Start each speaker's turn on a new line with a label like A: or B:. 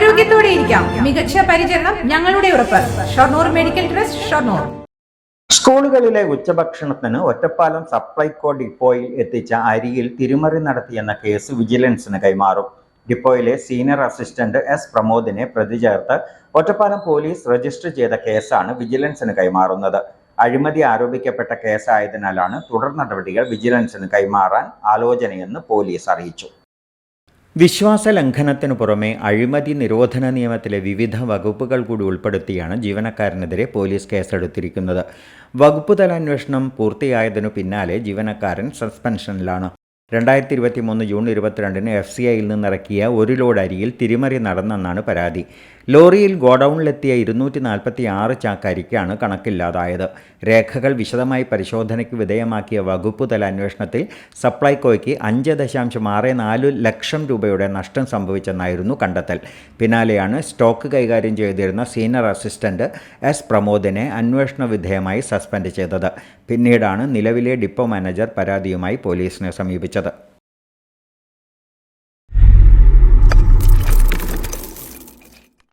A: ആരോഗ്യത്തോടെ ഇരിക്കാം. മികച്ച പരിചരണം ഞങ്ങളുടെ ഉറപ്പ്. Shoranur medical trust Shoranur.
B: സ്കൂളുകളിലെ ഉച്ചഭക്ഷണത്തിന് ഒറ്റപ്പാലം സപ്ലൈകോ ഡിപ്പോയിൽ എത്തിച്ച അരിയിൽ തിരിമറി നടത്തിയെന്ന കേസ് വിജിലൻസിന് കൈമാറും. ഡിപ്പോയിലെ സീനിയർ അസിസ്റ്റന്റ് എസ് പ്രമോദിനെ പ്രതി ചേർത്ത് ഒറ്റപ്പാലം പോലീസ് രജിസ്റ്റർ ചെയ്ത കേസാണ് വിജിലൻസിന് കൈമാറുന്നത്. അഴിമതി ആരോപിക്കപ്പെട്ട കേസായതിനാലാണ് തുടർ നടപടികൾ വിജിലൻസിന് കൈമാറാൻ ആലോചനയെന്ന് പോലീസ് അറിയിച്ചു. വിശ്വാസ ലംഘനത്തിനു പുറമെ അഴിമതി നിരോധന നിയമത്തിലെ വിവിധ വകുപ്പുകൾ കൂടി ഉൾപ്പെടുത്തിയാണ് ജീവനക്കാരനെതിരെ പോലീസ് കേസെടുത്തിരിക്കുന്നത്. വകുപ്പ് തല അന്വേഷണം പൂർത്തിയായതിനു പിന്നാലെ ജീവനക്കാരൻ സസ്പെൻഷനിലാണ്. രണ്ടായിരത്തി ഇരുപത്തി മൂന്ന് ജൂൺ ഇരുപത്തിരണ്ടിന് എഫ് സി ഐയിൽ നിന്നിറക്കിയ ഒരു ലോഡ് അരിയിൽ തിരിമറി നടന്നെന്നാണ് പരാതി. ലോറിയിൽ ഗോഡൌണിലെത്തിയ ഇരുന്നൂറ്റി നാൽപ്പത്തി ആറ് ചാക്കരിക്കാണ് കണക്കില്ലാതായത്. രേഖകൾ വിശദമായി പരിശോധനയ്ക്ക് വിധേയമാക്കിയ വകുപ്പ് തല അന്വേഷണത്തിൽ സപ്ലൈകോയ്ക്ക് അഞ്ച് ദശാംശം ആറ് നാല് ലക്ഷം രൂപയുടെ നഷ്ടം സംഭവിച്ചെന്നായിരുന്നു കണ്ടെത്തൽ. പിന്നാലെയാണ് സ്റ്റോക്ക് കൈകാര്യം ചെയ്തിരുന്ന സീനിയർ അസിസ്റ്റന്റ് എസ് പ്രമോദിനെ അന്വേഷണ വിധേയമായി സസ്പെൻഡ് ചെയ്തത്. പിന്നീടാണ് നിലവിലെ ഡിപ്പോ മാനേജർ പരാതിയുമായി പോലീസിനെ സമീപിച്ചത്.